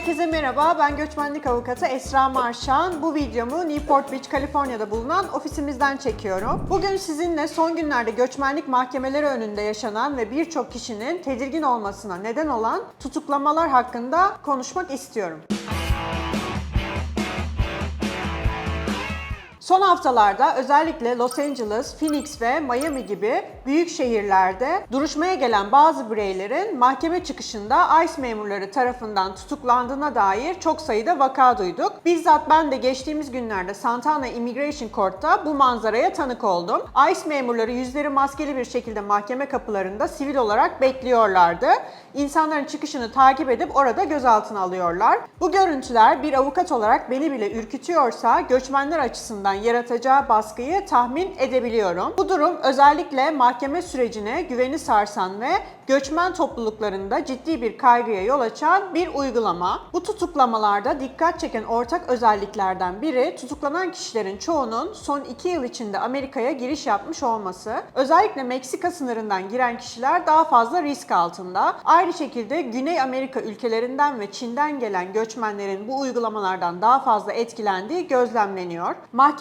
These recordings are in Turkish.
Herkese merhaba, ben göçmenlik avukatı Esra Marşan. Bu videomu Newport Beach, Kaliforniya'da bulunan ofisimizden çekiyorum. Bugün sizinle son günlerde göçmenlik mahkemeleri önünde yaşanan ve birçok kişinin tedirgin olmasına neden olan tutuklamalar hakkında konuşmak istiyorum. Son haftalarda özellikle Los Angeles, Phoenix ve Miami gibi büyük şehirlerde duruşmaya gelen bazı bireylerin mahkeme çıkışında ICE memurları tarafından tutuklandığına dair çok sayıda vaka duyduk. Bizzat ben de geçtiğimiz günlerde Santana Immigration Court'ta bu manzaraya tanık oldum. ICE memurları yüzleri maskeli bir şekilde mahkeme kapılarında sivil olarak bekliyorlardı. İnsanların çıkışını takip edip orada gözaltına alıyorlar. Bu görüntüler bir avukat olarak beni bile ürkütüyorsa göçmenler açısından yaratacağı baskıyı tahmin edebiliyorum. Bu durum özellikle mahkeme sürecine güveni sarsan ve göçmen topluluklarında ciddi bir kaygıya yol açan bir uygulama. Bu tutuklamalarda dikkat çeken ortak özelliklerden biri tutuklanan kişilerin çoğunun son 2 yıl içinde Amerika'ya giriş yapmış olması. Özellikle Meksika sınırından giren kişiler daha fazla risk altında. Aynı şekilde Güney Amerika ülkelerinden ve Çin'den gelen göçmenlerin bu uygulamalardan daha fazla etkilendiği gözlemleniyor.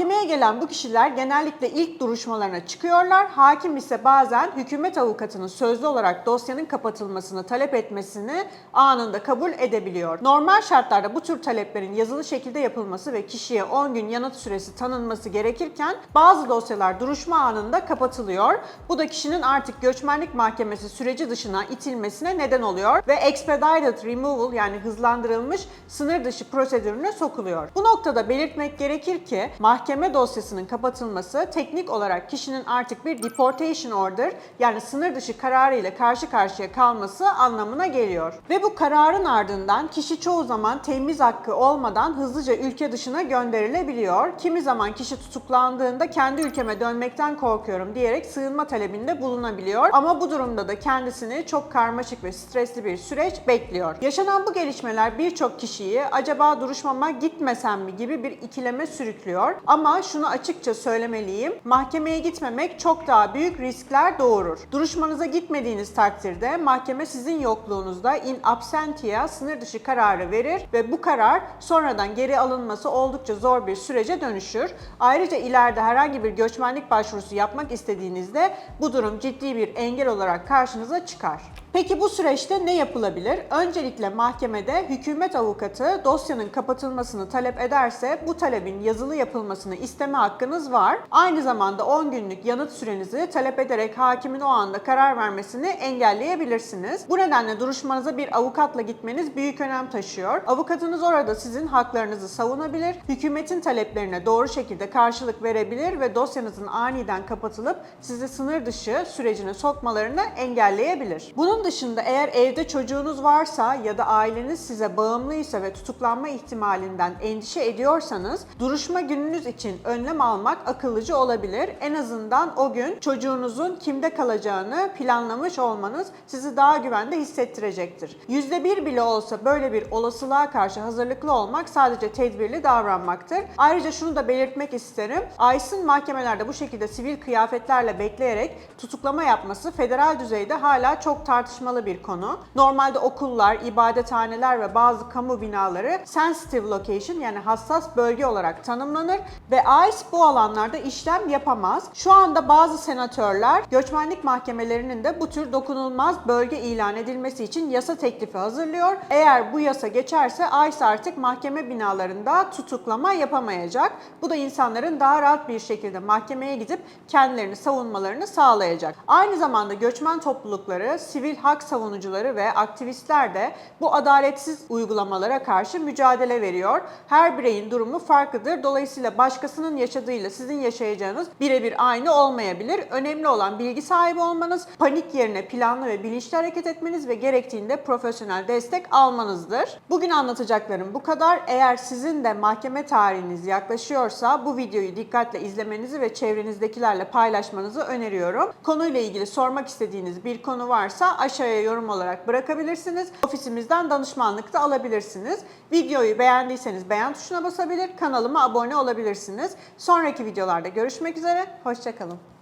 Mahkemeye gelen bu kişiler genellikle ilk duruşmalarına çıkıyorlar. Hakim ise bazen hükümet avukatının sözlü olarak dosyanın kapatılmasını talep etmesini anında kabul edebiliyor. Normal şartlarda bu tür taleplerin yazılı şekilde yapılması ve kişiye 10 gün yanıt süresi tanınması gerekirken bazı dosyalar duruşma anında kapatılıyor. Bu da kişinin artık göçmenlik mahkemesi süreci dışına itilmesine neden oluyor ve expedited removal yani hızlandırılmış sınır dışı prosedürüne sokuluyor. Bu noktada belirtmek gerekir ki mahkeme dosyasının kapatılması teknik olarak kişinin artık bir deportation order yani sınır dışı kararı ile karşı karşıya kalması anlamına geliyor. Ve bu kararın ardından kişi çoğu zaman temiz hakkı olmadan hızlıca ülke dışına gönderilebiliyor. Kimi zaman kişi tutuklandığında kendi ülkeme dönmekten korkuyorum diyerek sığınma talebinde bulunabiliyor. Ama bu durumda da kendisini çok karmaşık ve stresli bir süreç bekliyor. Yaşanan bu gelişmeler birçok kişiyi acaba duruşmama gitmesem mi gibi bir ikileme sürüklüyor. Ama şunu açıkça söylemeliyim. Mahkemeye gitmemek çok daha büyük riskler doğurur. Duruşmanıza gitmediğiniz takdirde mahkeme sizin yokluğunuzda in absentia sınır dışı kararı verir ve bu karar sonradan geri alınması oldukça zor bir sürece dönüşür. Ayrıca ileride herhangi bir göçmenlik başvurusu yapmak istediğinizde bu durum ciddi bir engel olarak karşınıza çıkar. Peki bu süreçte ne yapılabilir? Öncelikle mahkemede hükümet avukatı dosyanın kapatılmasını talep ederse bu talebin yazılı yapılmasını isteme hakkınız var. Aynı zamanda 10 günlük yanıt sürenizi talep ederek hakimin o anda karar vermesini engelleyebilirsiniz. Bu nedenle duruşmanıza bir avukatla gitmeniz büyük önem taşıyor. Avukatınız orada sizin haklarınızı savunabilir, hükümetin taleplerine doğru şekilde karşılık verebilir ve dosyanızın aniden kapatılıp sizi sınır dışı sürecine sokmalarını engelleyebilir. Bunun dışında eğer evde çocuğunuz varsa ya da aileniz size bağımlıysa ve tutuklanma ihtimalinden endişe ediyorsanız duruşma gününüz için önlem almak akıllıcı olabilir. En azından o gün çocuğunuzun kimde kalacağını planlamış olmanız sizi daha güvende hissettirecektir. %1 bile olsa böyle bir olasılığa karşı hazırlıklı olmak sadece tedbirli davranmaktır. Ayrıca şunu da belirtmek isterim. ICE'ın mahkemelerde bu şekilde sivil kıyafetlerle bekleyerek tutuklama yapması federal düzeyde hala çok tartışmalı bir konu. Normalde okullar, ibadethaneler ve bazı kamu binaları sensitive location yani hassas bölge olarak tanımlanır ve ICE bu alanlarda işlem yapamaz. Şu anda bazı senatörler göçmenlik mahkemelerinin de bu tür dokunulmaz bölge ilan edilmesi için yasa teklifi hazırlıyor. Eğer bu yasa geçerse ICE artık mahkeme binalarında tutuklama yapamayacak. Bu da insanların daha rahat bir şekilde mahkemeye gidip kendilerini savunmalarını sağlayacak. Aynı zamanda göçmen toplulukları, sivil hak savunucuları ve aktivistler de bu adaletsiz uygulamalara karşı mücadele veriyor. Her bireyin durumu farklıdır. Dolayısıyla başkasının yaşadığıyla sizin yaşayacağınız birebir aynı olmayabilir. Önemli olan bilgi sahibi olmanız, panik yerine planlı ve bilinçli hareket etmeniz ve gerektiğinde profesyonel destek almanızdır. Bugün anlatacaklarım bu kadar. Eğer sizin de mahkeme tarihiniz yaklaşıyorsa bu videoyu dikkatle izlemenizi ve çevrenizdekilerle paylaşmanızı öneriyorum. Konuyla ilgili sormak istediğiniz bir konu varsa aşağıya yorum olarak bırakabilirsiniz. Ofisimizden danışmanlık da alabilirsiniz. Videoyu beğendiyseniz beğen tuşuna basabilir, kanalıma abone olabilirsiniz. Sonraki videolarda görüşmek üzere, hoşçakalın.